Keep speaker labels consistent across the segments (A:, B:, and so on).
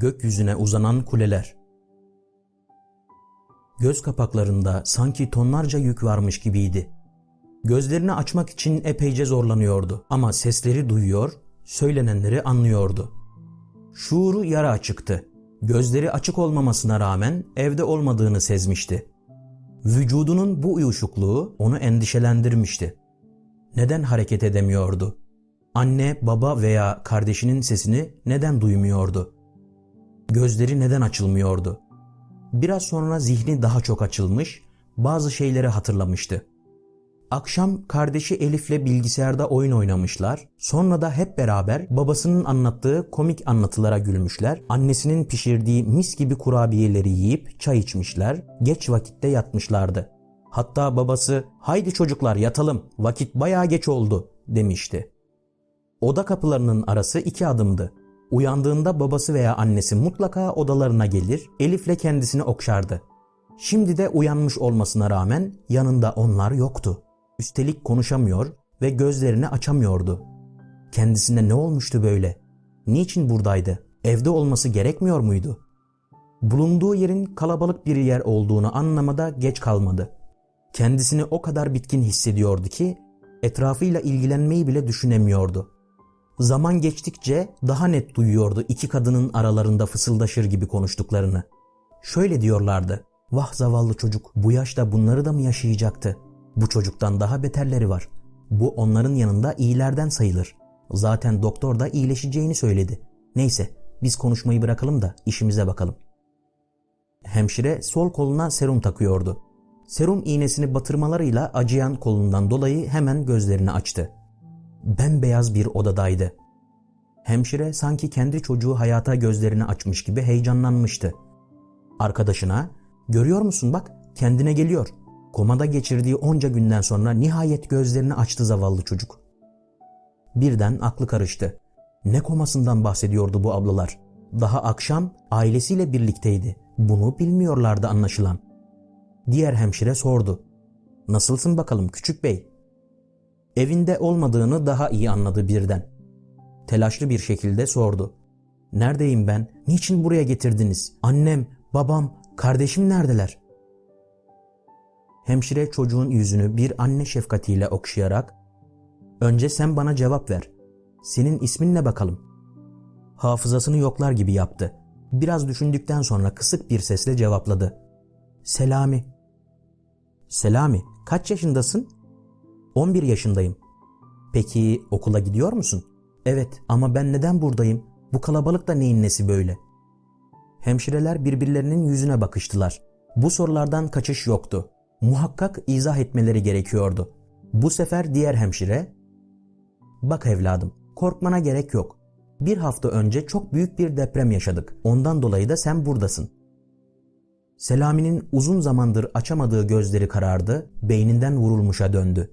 A: Gökyüzüne uzanan kuleler. Göz kapaklarında sanki tonlarca yük varmış gibiydi. Gözlerini açmak için epeyce zorlanıyordu ama sesleri duyuyor, söylenenleri anlıyordu. Şuuru yara açıktı. Gözleri açık olmamasına rağmen evde olmadığını sezmişti. Vücudunun bu uyuşukluğu onu endişelendirmişti. Neden hareket edemiyordu? Anne, baba veya kardeşinin sesini neden duymuyordu? Gözleri neden açılmıyordu? Biraz sonra zihni daha çok açılmış, bazı şeyleri hatırlamıştı. Akşam kardeşi Elif'le bilgisayarda oyun oynamışlar. Sonra da hep beraber babasının anlattığı komik anlatılara gülmüşler. Annesinin pişirdiği mis gibi kurabiyeleri yiyip çay içmişler. Geç vakitte yatmışlardı. Hatta babası haydi çocuklar yatalım vakit bayağı geç oldu demişti. Oda kapılarının arası iki adımdı. Uyandığında babası veya annesi mutlaka odalarına gelir, Elif'le kendisini okşardı. Şimdi de uyanmış olmasına rağmen yanında onlar yoktu. Üstelik konuşamıyor ve gözlerini açamıyordu. Kendisine ne olmuştu böyle? Niçin buradaydı? Evde olması gerekmiyor muydu? Bulunduğu yerin kalabalık bir yer olduğunu anlamada geç kalmadı. Kendisini o kadar bitkin hissediyordu ki etrafıyla ilgilenmeyi bile düşünemiyordu. Zaman geçtikçe daha net duyuyordu iki kadının aralarında fısıldaşır gibi konuştuklarını. Şöyle diyorlardı. Vah zavallı çocuk bu yaşta bunları da mı yaşayacaktı? Bu çocuktan daha beterleri var. Bu onların yanında iyilerden sayılır. Zaten doktor da iyileşeceğini söyledi. Neyse biz konuşmayı bırakalım da işimize bakalım. Hemşire sol koluna serum takıyordu. Serum iğnesini batırmalarıyla acıyan kolundan dolayı hemen gözlerini açtı. Bembeyaz bir odadaydı. Hemşire sanki kendi çocuğu hayata gözlerini açmış gibi heyecanlanmıştı. Arkadaşına, görüyor musun bak kendine geliyor. Komada geçirdiği onca günden sonra nihayet gözlerini açtı zavallı çocuk. Birden aklı karıştı. Ne komasından bahsediyordu bu ablalar? Daha akşam ailesiyle birlikteydi. Bunu bilmiyorlardı anlaşılan. Diğer hemşire sordu. Nasılsın bakalım küçük bey? Evinde olmadığını daha iyi anladı birden. Telaşlı bir şekilde sordu. Neredeyim ben? Niçin buraya getirdiniz? Annem, babam, kardeşim neredeler? Hemşire çocuğun yüzünü bir anne şefkatiyle okşayarak "Önce sen bana cevap ver. Senin ismin ne bakalım?" Hafızasını yoklar gibi yaptı. Biraz düşündükten sonra kısık bir sesle cevapladı. "Selami." "Selami, kaç yaşındasın?" 11 yaşındayım. Peki okula gidiyor musun? Evet ama ben neden buradayım? Bu kalabalık da neyin nesi böyle? Hemşireler birbirlerinin yüzüne bakıştılar. Bu sorulardan kaçış yoktu. Muhakkak izah etmeleri gerekiyordu. Bu sefer diğer hemşire, ''Bak evladım, korkmana gerek yok. Bir hafta önce çok büyük bir deprem yaşadık. Ondan dolayı da sen buradasın.'' Selami'nin uzun zamandır açamadığı gözleri karardı, beyninden vurulmuşa döndü.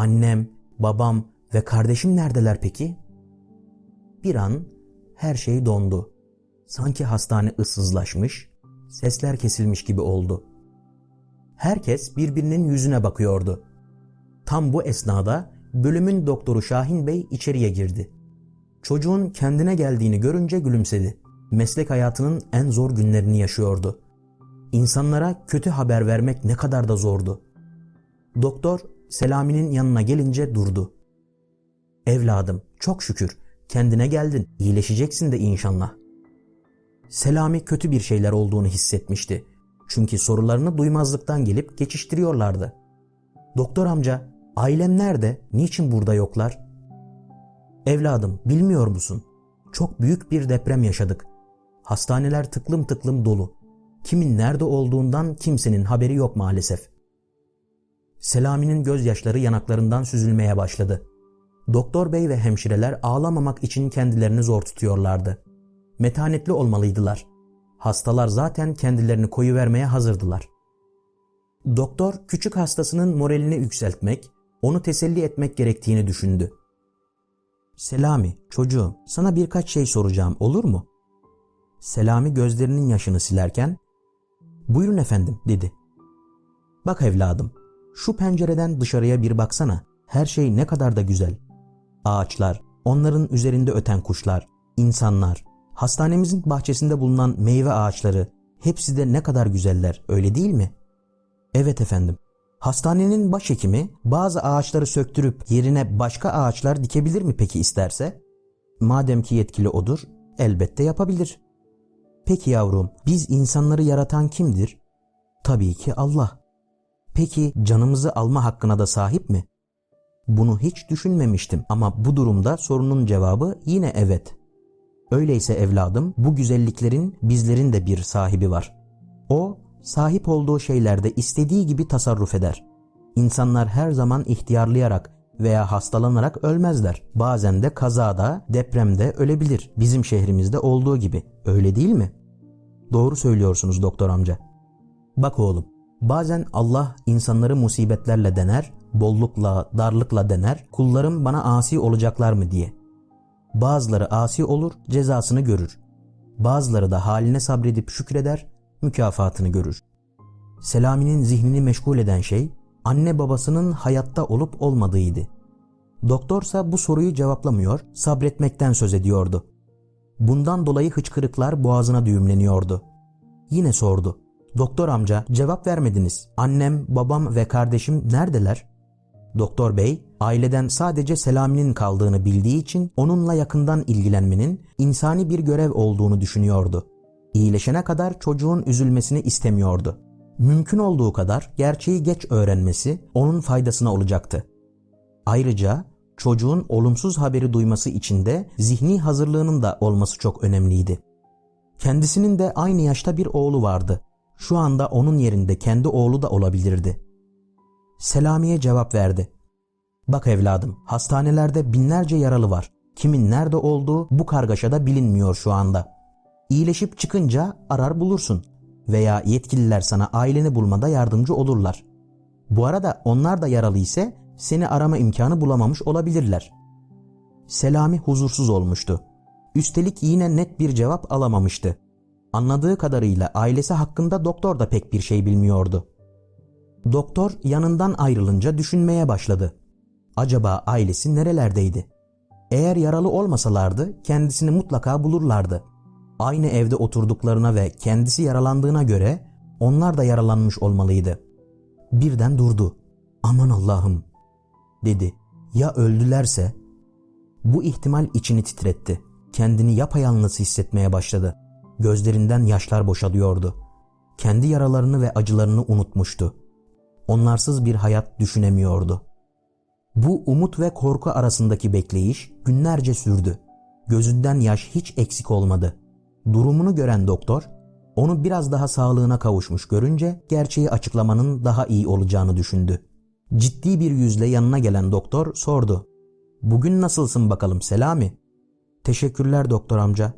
A: Annem, babam ve kardeşim neredeler peki? Bir an her şey dondu. Sanki hastane ıssızlaşmış, sesler kesilmiş gibi oldu. Herkes birbirinin yüzüne bakıyordu. Tam bu esnada bölümün doktoru Şahin Bey içeriye girdi. Çocuğun kendine geldiğini görünce gülümsedi. Meslek hayatının en zor günlerini yaşıyordu. İnsanlara kötü haber vermek ne kadar da zordu. Doktor Selami'nin yanına gelince durdu. Evladım çok şükür kendine geldin iyileşeceksin de inşallah. Selami kötü bir şeyler olduğunu hissetmişti. Çünkü sorularını duymazlıktan gelip geçiştiriyorlardı. Doktor amca ailem nerede niçin burada yoklar? Evladım bilmiyor musun? Çok büyük bir deprem yaşadık. Hastaneler tıklım tıklım dolu. Kimin nerede olduğundan kimsenin haberi yok maalesef. Selami'nin gözyaşları yanaklarından süzülmeye başladı. Doktor bey ve hemşireler ağlamamak için kendilerini zor tutuyorlardı. Metanetli olmalıydılar. Hastalar zaten kendilerini koyu vermeye hazırdılar. Doktor küçük hastasının moralini yükseltmek, onu teselli etmek gerektiğini düşündü. Selami, çocuğum, sana birkaç şey soracağım olur mu? Selami gözlerinin yaşını silerken, "Buyurun efendim." dedi. "Bak evladım, şu pencereden dışarıya bir baksana. Her şey ne kadar da güzel. Ağaçlar, onların üzerinde öten kuşlar, insanlar, Hastanemizin bahçesinde bulunan meyve ağaçları hepsi de ne kadar güzeller öyle değil mi? Evet efendim. Hastanenin başhekimi bazı ağaçları söktürüp yerine başka ağaçlar dikebilir mi peki isterse? Madem ki yetkili odur, elbette yapabilir. Peki yavrum, biz insanları yaratan kimdir? Tabii ki Allah. Peki canımızı alma hakkına da sahip mi? Bunu hiç düşünmemiştim ama bu durumda sorunun cevabı yine evet. Öyleyse evladım bu güzelliklerin bizlerin de bir sahibi var. O sahip olduğu şeylerde istediği gibi tasarruf eder. İnsanlar her zaman ihtiyarlayarak veya hastalanarak ölmezler. Bazen de kazada, depremde ölebilir. Bizim şehrimizde olduğu gibi. Öyle değil mi? Doğru söylüyorsunuz doktor amca. Bak oğlum, bazen Allah insanları musibetlerle dener, bollukla, darlıkla dener, kullarım bana asi olacaklar mı diye. Bazıları asi olur, cezasını görür. Bazıları da haline sabredip şükreder, mükafatını görür. Selami'nin zihnini meşgul eden şey, anne babasının hayatta olup olmadığıydı. Doktorsa bu soruyu cevaplamıyor, sabretmekten söz ediyordu. Bundan dolayı hıçkırıklar boğazına düğümleniyordu. Yine sordu. Doktor amca cevap vermediniz. Annem, babam ve kardeşim neredeler? Doktor bey aileden sadece Selami'nin kaldığını bildiği için onunla yakından ilgilenmenin insani bir görev olduğunu düşünüyordu. İyileşene kadar çocuğun üzülmesini istemiyordu. Mümkün olduğu kadar gerçeği geç öğrenmesi onun faydasına olacaktı. Ayrıca çocuğun olumsuz haberi duyması için de zihni hazırlığının da olması çok önemliydi. Kendisinin de aynı yaşta bir oğlu vardı. Şu anda onun yerinde kendi oğlu da olabilirdi. Selami'ye cevap verdi. Bak evladım, hastanelerde binlerce yaralı var. Kimin nerede olduğu bu kargaşada bilinmiyor şu anda. İyileşip çıkınca arar bulursun veya yetkililer sana aileni bulmada yardımcı olurlar. Bu arada onlar da yaralı ise seni arama imkanı bulamamış olabilirler. Selami huzursuz olmuştu. Üstelik yine net bir cevap alamamıştı. Anladığı kadarıyla ailesi hakkında doktor da pek bir şey bilmiyordu. Doktor yanından ayrılınca düşünmeye başladı. Acaba ailesi nerelerdeydi? Eğer yaralı olmasalardı kendisini mutlaka bulurlardı. Aynı evde oturduklarına ve kendisi yaralandığına göre onlar da yaralanmış olmalıydı. Birden durdu. Aman Allah'ım dedi. Ya öldülerse? Bu ihtimal içini titretti. Kendini yapayalnız hissetmeye başladı. Gözlerinden yaşlar boşalıyordu. Kendi yaralarını ve acılarını unutmuştu. Onlarsız bir hayat düşünemiyordu. Bu umut ve korku arasındaki bekleyiş günlerce sürdü. Gözünden yaş hiç eksik olmadı. Durumunu gören doktor, onu biraz daha sağlığına kavuşmuş görünce gerçeği açıklamanın daha iyi olacağını düşündü. Ciddi bir yüzle yanına gelen doktor sordu. Bugün nasılsın bakalım Selami? Teşekkürler doktor amca.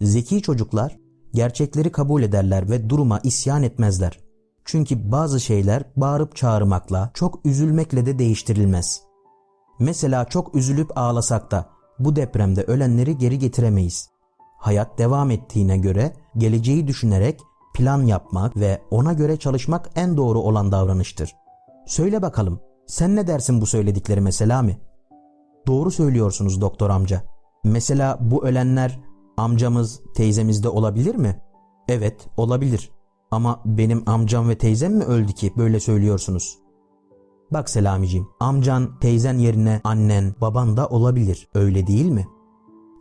A: Zeki çocuklar gerçekleri kabul ederler ve duruma isyan etmezler. Çünkü bazı şeyler bağırıp çağırmakla, çok üzülmekle de değiştirilmez. Mesela çok üzülüp ağlasak da bu depremde ölenleri geri getiremeyiz. Hayat devam ettiğine göre geleceği düşünerek plan yapmak ve ona göre çalışmak en doğru olan davranıştır. Söyle bakalım, sen ne dersin bu söylediklerime Selami? Doğru söylüyorsunuz doktor amca. Mesela bu ölenler amcamız, teyzemiz de olabilir mi? Evet, olabilir. Ama benim amcam ve teyzem mi öldü ki böyle söylüyorsunuz? Bak Selamiciğim, amcan, teyzen yerine annen, baban da olabilir. Öyle değil mi?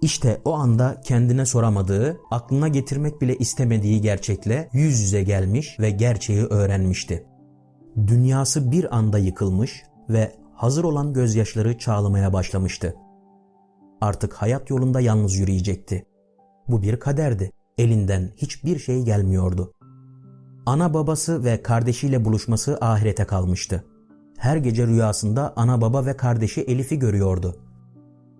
A: İşte o anda kendine soramadığı, aklına getirmek bile istemediği gerçekle yüz yüze gelmiş ve gerçeği öğrenmişti. Dünyası bir anda yıkılmış ve hazır olan gözyaşları çağlamaya başlamıştı. Artık hayat yolunda yalnız yürüyecekti. Bu bir kaderdi. Elinden hiçbir şey gelmiyordu. Ana babası ve kardeşiyle buluşması ahirete kalmıştı. Her gece rüyasında ana baba ve kardeşi Elif'i görüyordu.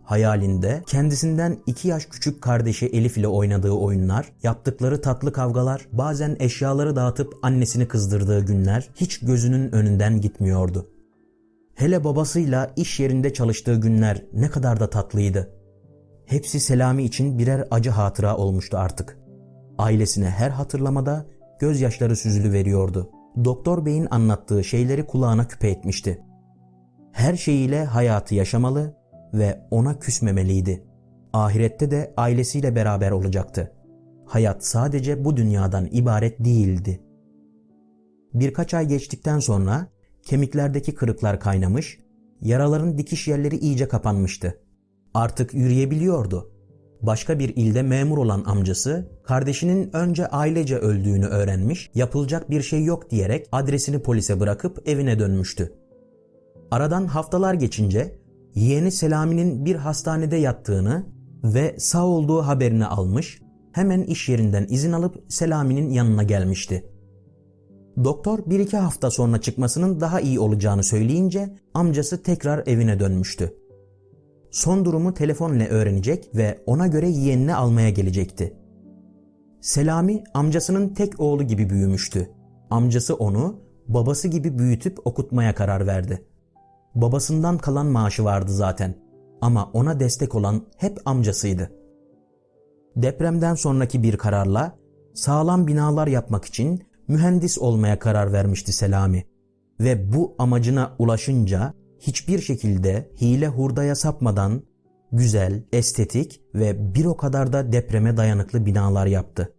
A: Hayalinde kendisinden iki yaş küçük kardeşi Elif ile oynadığı oyunlar, yaptıkları tatlı kavgalar, bazen eşyaları dağıtıp annesini kızdırdığı günler hiç gözünün önünden gitmiyordu. Hele babasıyla iş yerinde çalıştığı günler ne kadar da tatlıydı. Hepsi Selami için birer acı hatıra olmuştu artık. Ailesine her hatırlamada gözyaşları süzülü veriyordu. Doktor Bey'in anlattığı şeyleri kulağına küpe etmişti. Her şeyiyle hayatı yaşamalı ve ona küsmemeliydi. Ahirette de ailesiyle beraber olacaktı. Hayat sadece bu dünyadan ibaret değildi. Birkaç ay geçtikten sonra kemiklerdeki kırıklar kaynamış, yaraların dikiş yerleri iyice kapanmıştı. Artık yürüyebiliyordu. Başka bir ilde memur olan amcası, kardeşinin önce ailece öldüğünü öğrenmiş, yapılacak bir şey yok diyerek adresini polise bırakıp evine dönmüştü. Aradan haftalar geçince yeğeni Selami'nin bir hastanede yattığını ve sağ olduğu haberini almış, hemen iş yerinden izin alıp Selami'nin yanına gelmişti. Doktor bir iki hafta sonra çıkmasının daha iyi olacağını söyleyince amcası tekrar evine dönmüştü. Son durumu telefon ile öğrenecek ve ona göre yeğenini almaya gelecekti. Selami amcasının tek oğlu gibi büyümüştü. Amcası onu babası gibi büyütüp okutmaya karar verdi. Babasından kalan maaşı vardı zaten ama ona destek olan hep amcasıydı. Depremden sonraki bir kararla sağlam binalar yapmak için mühendis olmaya karar vermişti Selami. Ve bu amacına ulaşınca hiçbir şekilde hile hurdaya sapmadan güzel, estetik ve bir o kadar da depreme dayanıklı binalar yaptı.